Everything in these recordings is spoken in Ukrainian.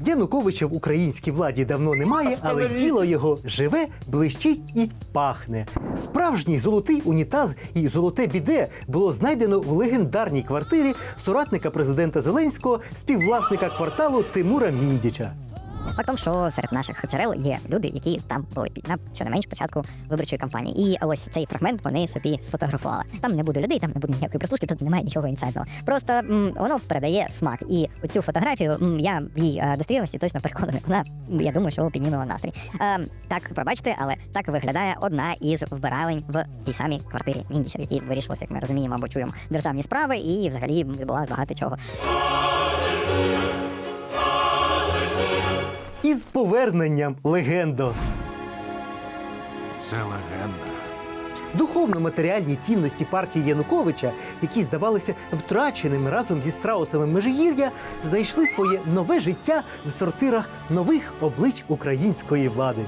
Януковича в українській владі давно немає, але тіло його живе, блищить і пахне. Справжній золотий унітаз і золоте біде було знайдено в легендарній квартирі соратника президента Зеленського, співвласника кварталу Тимура Міндіча. Фактом, що серед наших джерел є люди, які там були під на щонайменш початку виборчої кампанії. І ось цей фрагмент вони собі сфотографували. Там не буде людей, там не буде ніякої прислужки, тут немає нічого інсайдного. Просто м, воно передає смак. І оцю фотографію м, я в її е, достовірності точно переконаний. Вона я думаю, що підніме настрій. Е, так, пробачте, але так виглядає одна із вбиралень в тій самій квартирі Міндіча, в якій вирішилося, як ми розуміємо або чуємо державні справи, і взагалі відбулося багато чого. Поверненням легендо. Це легенда. Духовно-матеріальні цінності партії Януковича, які здавалися втраченими разом зі страусами Межигір'я, знайшли своє нове життя в сортирах нових облич української влади.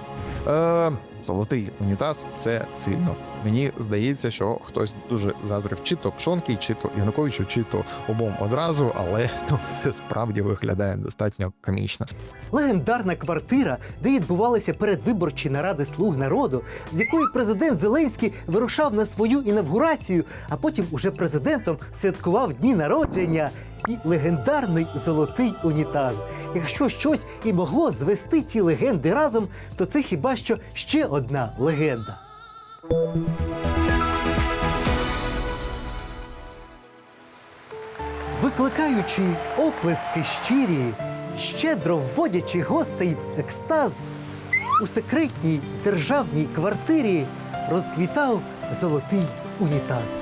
Е, золотий унітаз це сильно. Мені здається, що хтось дуже заздрив чи то Пшонки, чи то Януковичу, чи то обом одразу, але ну, це справді виглядає достатньо комічно. Легендарна квартира, де відбувалися передвиборчі наради слуг народу, з якої президент Зеленський вирушав на свою інавгурацію, а потім уже президентом святкував дні народження і легендарний золотий унітаз. Якщо щось і могло звести ті легенди разом, то це хіба що ще одна легенда. Викликаючи оплески щирі, щедро вводячи гостей в екстаз, у секретній державній квартирі розквітав золотий унітаз.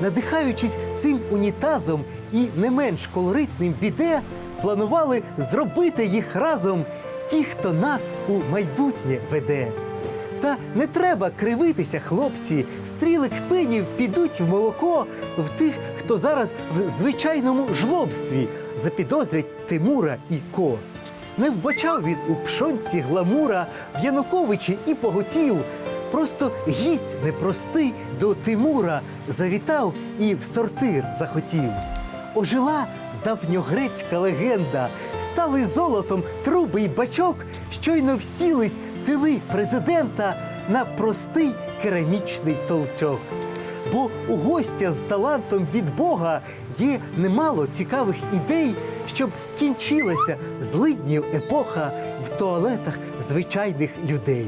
Надихаючись цим унітазом і не менш колоритним біде, планували зробити їх разом ті, хто нас у майбутнє веде. Та не треба кривитися, хлопці. Стріли кпинів підуть в молоко в тих, хто зараз в звичайному жлобстві запідозрять Тимура і Ко. Не вбачав він у пшонці гламура в Януковичі і поготів. Просто гість непростий до Тимура завітав і в сортир захотів. Ожила давньогрецька легенда, стали золотом труби й бачок, щойно всілись тили президента на простий керамічний толчок. Бо у гостя з талантом від Бога є немало цікавих ідей, щоб скінчилася злиднів епоха в туалетах звичайних людей.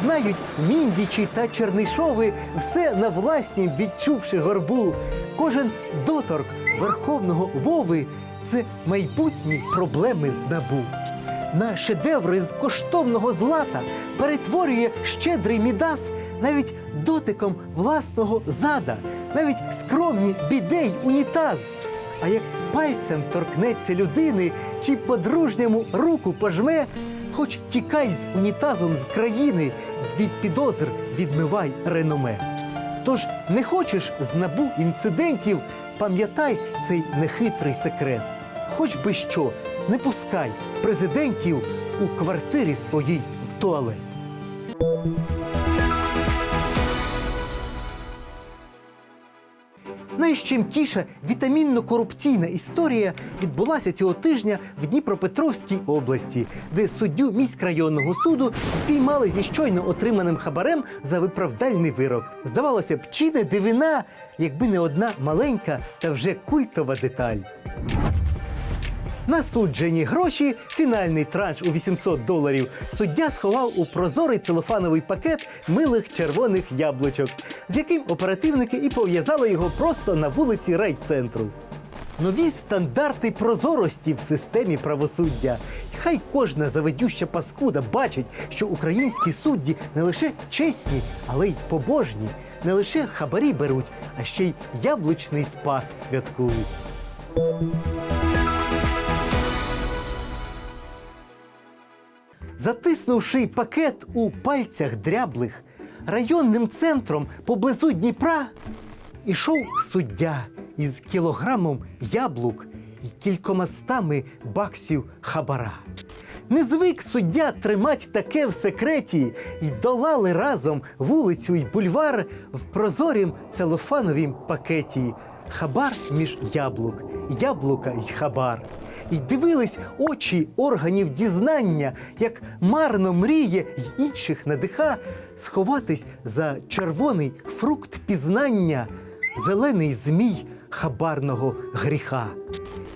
Знають міндічі та чернишови все на власнім відчувши горбу. Кожен доторк верховного Вови це майбутні проблеми з набу на шедеври з коштовного злата перетворює щедрий мідас навіть дотиком власного зада, навіть скромні бідей унітаз. А як пальцем торкнеться людини чи по-дружньому руку пожме, хоч тікай з унітазом з країни, від підозр відмивай реноме. Тож не хочеш з набу інцидентів, пам'ятай цей нехитрий секрет. Хоч би що, не пускай президентів у квартирі своїй в туалет. Найщемкіша вітамінно-корупційна історія відбулася цього тижня в Дніпропетровській області, де суддю міськрайонного суду впіймали зі щойно отриманим хабарем за виправдальний вирок. Здавалося б, чи не дивина, якби не одна маленька та вже культова деталь. На суджені гроші фінальний транш у 800 доларів суддя сховав у прозорий целофановий пакет милих червоних яблучок, з яким оперативники і пов'язали його просто на вулиці райцентру. Нові стандарти прозорості в системі правосуддя. Хай кожна заведюща паскуда бачить, що українські судді не лише чесні, але й побожні, не лише хабарі беруть, а ще й яблучний спас святкують. Затиснувши пакет у пальцях дряблих, районним центром поблизу Дніпра ішов суддя із кілограмом яблук і кількомастами баксів хабара. Не звик суддя тримать таке в секреті, і долали разом вулицю й бульвар в прозорім целофановім пакеті. Хабар між яблук, яблука й хабар. І дивились очі органів дізнання, як марно мріє й інших надиха сховатись за червоний фрукт пізнання, зелений змій хабарного гріха.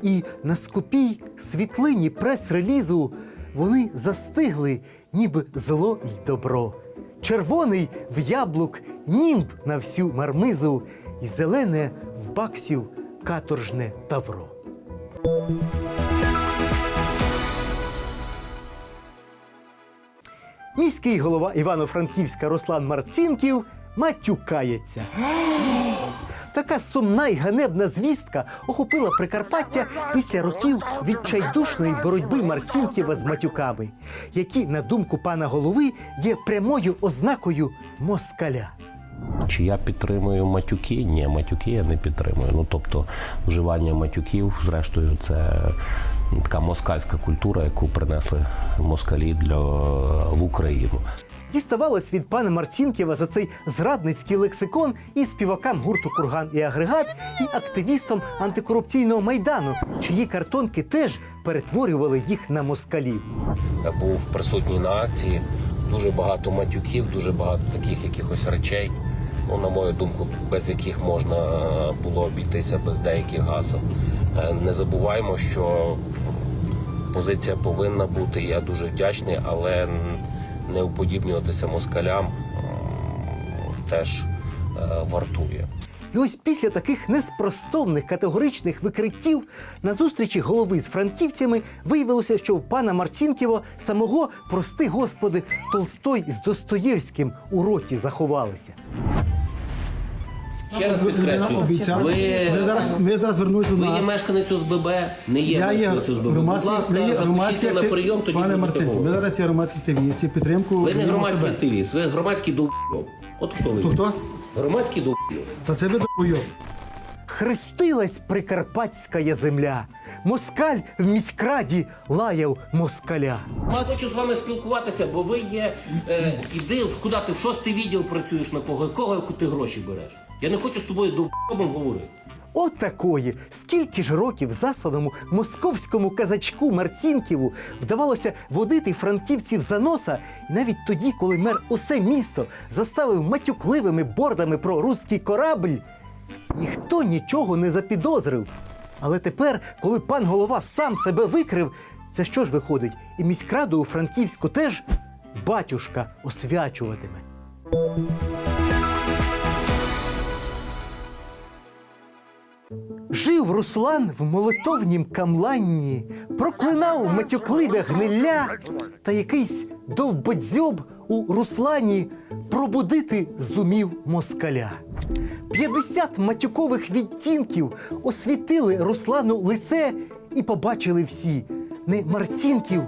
І на скупій світлині прес-релізу вони застигли, ніби зло й добро. Червоний в яблук німб на всю мармизу, і зелене в баксів каторжне тавро. Міський голова Івано-Франківська Руслан Марцінків матюкається. Така сумна й ганебна звістка охопила Прикарпаття після років відчайдушної боротьби Марцінкєва з матюками, які, на думку пана голови, є прямою ознакою москаля. Чи я підтримую матюки? Ні, матюки я не підтримую. Ну тобто, вживання матюків, зрештою, це така москальська культура, яку принесли москалі для в Україну. Діставалось від пана Марцінкєва за цей зрадницький лексикон і співакам гурту Курган і Агрегат, і активістам антикорупційного майдану, чиї картонки теж перетворювали їх на москалів. Я був присутній на акції. Дуже багато матюків, дуже багато таких якихось речей. Ну, на мою думку, без яких можна е, було обійтися без деяких гасел. Е, Не забуваємо, що позиція повинна бути. Я дуже вдячний, але не уподібнюватися москалям теж е, вартує. І ось після таких неспростовних категоричних викриттів на зустрічі голови з франківцями виявилося, що в пана Марцінкєва самого, прости господи, Толстой з Достоєвським у роті заховалися. Ще раз підкреслюю, Обіцяв. ви, Ми зараз, ми зараз вернусь до ви є нас. мешканець ОСББ, не є Я є мешканець ОСББ. Будь громадський, ласка, ми є запишіться громадський на актив- прийом, тоді Пане Марцин, ми говорити. зараз є громадські активісти, підтримку. Ви не громадський активіст, ви громадський довбйоб. От хто ви. Хто, хто? Громадський довбйоб. Та це ви довбойоб. Хрестилась прикарпатська земля. Москаль в міськраді лаяв москаля. Я хочу з вами спілкуватися, бо ви є. Е, іди, куди ти в шостий відділ працюєш на кого? Кого ти гроші береш? Я не хочу з тобою довбйобом говорити. Отакої, скільки ж років засланому московському казачку Марцінківу вдавалося водити франківців за носа, і навіть тоді, коли мер усе місто заставив матюкливими бордами про руський корабль, ніхто нічого не запідозрив. Але тепер, коли пан голова сам себе викрив, це що ж виходить? І міськраду у Франківську теж батюшка освячуватиме. Жив Руслан в молитовнім камланні, проклинав матюкливе гнилля, та якийсь довбодзьоб у Руслані пробудити зумів москаля. П'ятдесят матюкових відтінків освітили Руслану лице і побачили всі. Не Марцінків,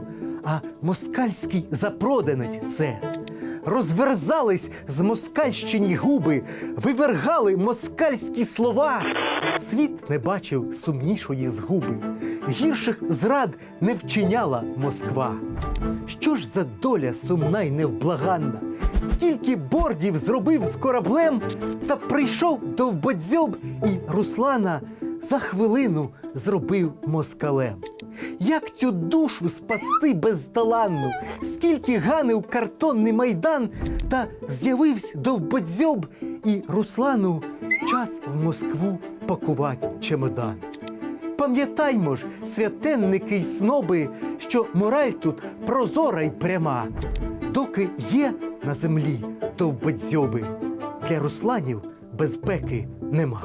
а москальський запроданець це розверзались з москальщині губи, вивергали москальські слова. Світ не бачив сумнішої згуби. Гірших зрад не вчиняла Москва. Що ж за доля сумна й невблаганна? Скільки бордів зробив з кораблем, та прийшов довбодзьоб і Руслана за хвилину зробив москалем. Як цю душу спасти безталанну? Скільки ганив картонний майдан, та з'явився довбодзьоб і Руслану час в Москву пакувати чемодан. Пам'ятаймо ж, святенники й сноби, що мораль тут прозора й пряма. Доки є на землі довбодзьоби, для русланів безпеки нема.